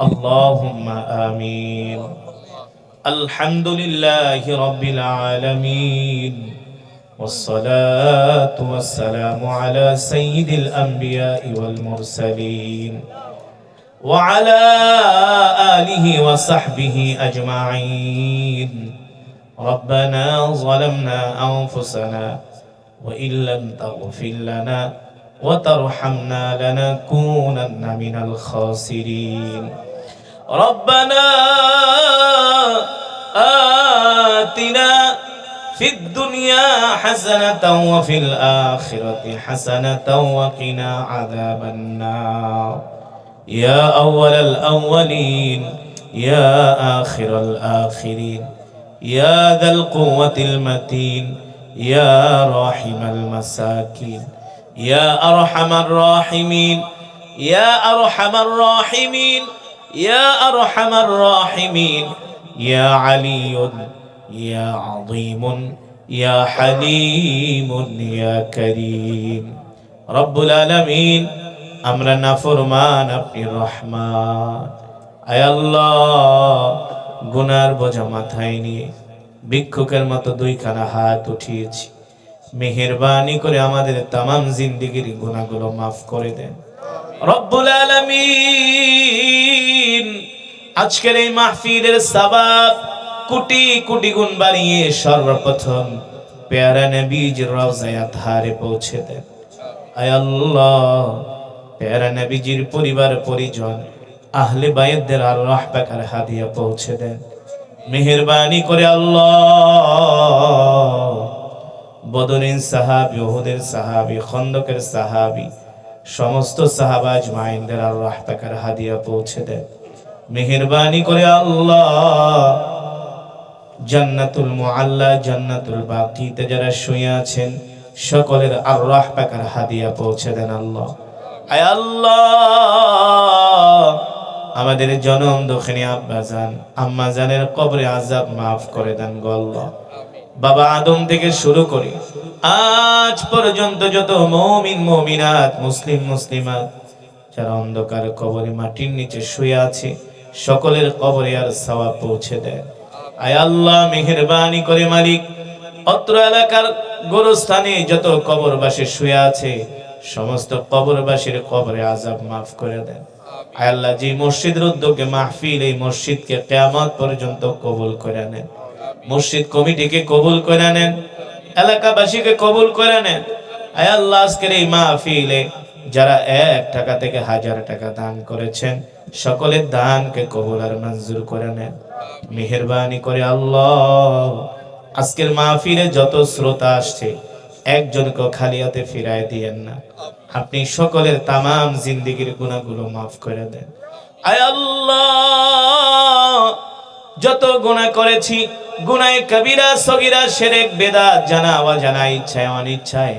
اللهم آمين. الحمد لله رب العالمين. والصلاة والسلام على سيد الأنبياء والمرسلين. وعلى آله وصحبه أجمعين. ربنا ظلمنا أنفسنا وإن لم تغفر لنا وترحمنا لنكونن من الخاسرين. ربنا آتنا في الدنيا حسنة وفي الآخرة حسنة وقنا عذاب النار. يا أول الأولين يا آخر الآخرين يا ذا القوة المتين يا راحم المساكين. ইয়া আরহামার রাহিমিন, ইয়া আরহামার রাহিমিন, ইয়া আরহামার রাহিমিন, ইয়া আলিউন ইয়া আযীমুন, ইয়া হালিমুন, ইয়া করিম। রব্বুল আলামিন, আমরা নাফরমান, আপনি রহমান। আয় আল্লাহ, গুনার বোঝা মাথায় নিয়ে ভিক্ষুকের মতো দুইখানা হাত উঠিয়েছি। মেহেরবানি করে আমাদের তামাম জিন্দিগির গুনাহগুলো মাফ করে দেন। রব্বুল আলামিন আজকের এই মাহফিলের সাবাব কোটি কোটি গুণ বাড়িয়ে সর্বপ্রথম পেয়ারা নবীজ রওজায় আধারে পৌঁছে দেন। আয় আল্লাহ, পেয়ারা নবীজির পরিবার পরিজন, আহলে বাইতদের আল্লাহ পাকের হাদিয়া পৌঁছে দেন। মেহেরবানি করে আল্লাহ বদরিন সাহাবি ওহুদের সাহাবি, খন্দকের সাহাবি, সমস্ত সাহাবাজ মাইন্দের আল্লাহ পাকের হাদিয়া পৌঁছে দেন। মেহেরবানি করে আল্লাহ জান্নাতুল মুআল্লা, জান্নাতুল বাকিতে যারা শুয়ে আছেন, সকলের আল্লাহ পাকের হাদিয়া পৌঁছে দেন আল্লাহ। আয় আল্লাহ, আমাদের জনম দক্ষিণী আব্বা জান আম্মা জানের কবরে আজাব মাফ করে দেন গল্ল বাবা আদম থেকে শুরু করি। আজ পর্যন্ত যত মমিন, মমিনাত, মুসলিম, মুসলিমাত, যারা অন্ধকার কবরে মাটির নিচে শুয়ে আছে, সকলের কবরে আর সওয়াব পৌঁছে দেন আয় আল্লাহ, মেহেরবানি করে মালিক, অত্র এলাকার গোরস্থানে যত কবরবাসী শুয়ে আছে, সমস্ত কবরবাসীর কবরে আজাব মাফ করে দেন। আয় আল্লাহ, যে মসজিদের উদ্যোগে মাহফিল এই মসজিদকে কেয়ামত পর্যন্ত কবুল করে নেন। মসজিদ কমিটিকে কবুল করে নেন, এলাকাবাসীকে কবুল করে নেন। আয় আল্লাহ, আজকের এই মাহফিলে যারা এক টাকা থেকে হাজার টাকা দান করেছেন সকলের দানকে কবুল আর মঞ্জুর করে নেন। মেহেরবানি করে আল্লাহ, আজকের মাহফিলে যত শ্রোতা আসছে, একজনকে খালি হাতে ফিরায় দিয়েন না। আপনি সকলের তামাম জিন্দিগির গুণাগুলো মাফ করে দেন। আয় আল্লাহ যত গুণা করেছি গুনায় কবিরা, সগিরা, সেরেক, বেদাত, জানা, অজানা, ইচ্ছায়, অনিচ্ছায়,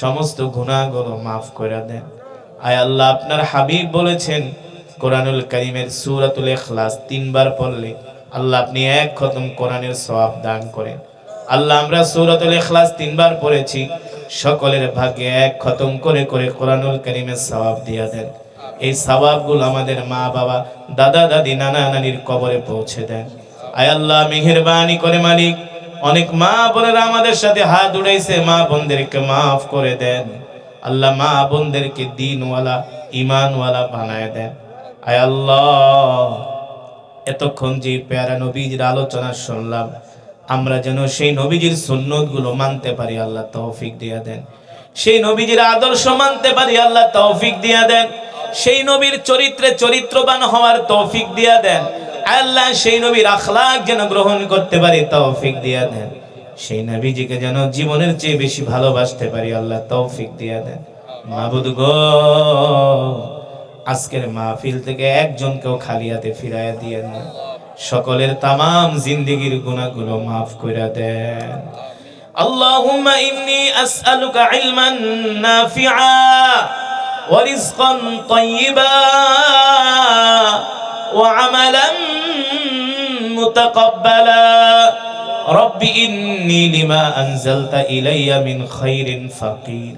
সমস্ত গুণাগুলো মাফ করে দেন। আয় আল্লাহ, আপনার হাবিব বলেছেন, কোরআনুল করিমের সূরাতুল ইখলাস তিনবার পড়লে আল্লাহ আপনি এক খতম কোরআনের সওয়াব দান করেন। আল্লাহ, আমরা সূরাতুল ইখলাস তিনবার পড়েছি, সকলের ভাগ্যে এক খতম করে করে কোরআনুল করিমের সওয়াব দিয়া দেন। এই সওয়াবগুলো আমাদের মা বাবা দাদা, দাদি, নানা নানির কবরে পৌঁছে দেন। আয় আল্লাহ, মেহেরবানি করে মালিক। অনেক মা বোনেরা আমাদের সাথে হাত উড়াইছে, মা বোনদেরকে মাফ করে দেন। আল্লাহ মা বোনদেরকে দিনওয়ালা ইমানওয়ালা বানায় দেন। আয় আল্লাহ, এতক্ষণ যে পেয়ারা নবীজির আলোচনা শুনলাম, আমরা যেন সেই নবীজির সুন্নতগুলো মানতে পারি, আল্লাহ তৌফিক দিয়া দেন। সেই নবীজির আদর্শ মানতে পারি, আল্লাহ তৌফিক দিয়া দেন। সেই নবীর চরিত্রে চরিত্রবান হওয়ার তৌফিক দিয়া দেন। আল্লাহ সেই নবীর আখলাক যেন গ্রহণ করতে পারে, তৌফিক দিয়া দেন। সেই নবীজিকে যেন জীবনের চেয়ে বেশি ভালোবাসতে পারি, আল্লাহ তৌফিক দিয়া দেন। মাহবুদ গো, আজকের মাহফিল থেকে একজনকেও খালি হাতে ফিরাইয়া দিয়েন না। সকলের তাম জিন্দিগির গুণাগুলো মাফ করে দেন। আল্লাহুম্মা ইন্নি আসআলুকা ইলমান নাফিআ। ورزقا طيبا وعملا متقبلا. رب إني لما أنزلت إلي من خير فقير.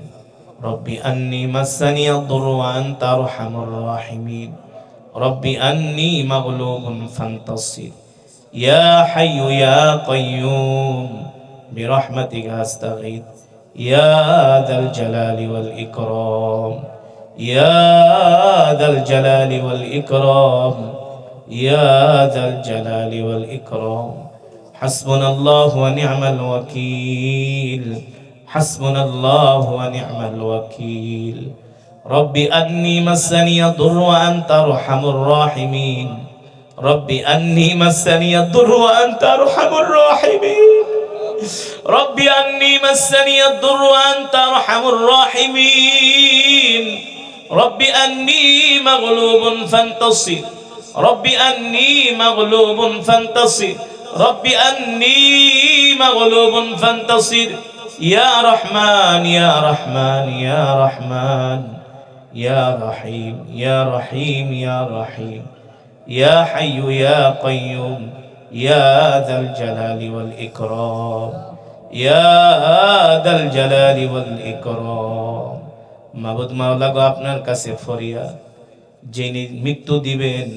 رب أني مسني الضر وأنت أرحم الراحمين. رب أني مغلوب فانتصر. يا حي يا قيوم برحمتك أستغيث. يا ذا الجلال والإكرام. يا ذا الجلال والإكرام. يا ذا الجلال والإكرام. حسبنا الله ونعم الوكيل. حسبنا الله ونعم الوكيل. رب أني مسني الضر وأنت أرحم الراحمين. رب أني مسني الضر وأنت أرحم الراحمين. رب أني مسني الضر وأنت أرحم الراحمين. رب أني مغلوب فانتصر رب أني مغلوب فانتصر رب أني مغلوب فانتصر يا رحمن يا رحمن يا رحمن يا رحيم يا رحيم يا رحيم يا حي يا قيوم يا ذا الجلال والإكرام يا ذا الجلال والإكرام মাবুদ মাওলা গো আপনার কাছে ফরিয়া যিনি মৃত্যু দিবেন।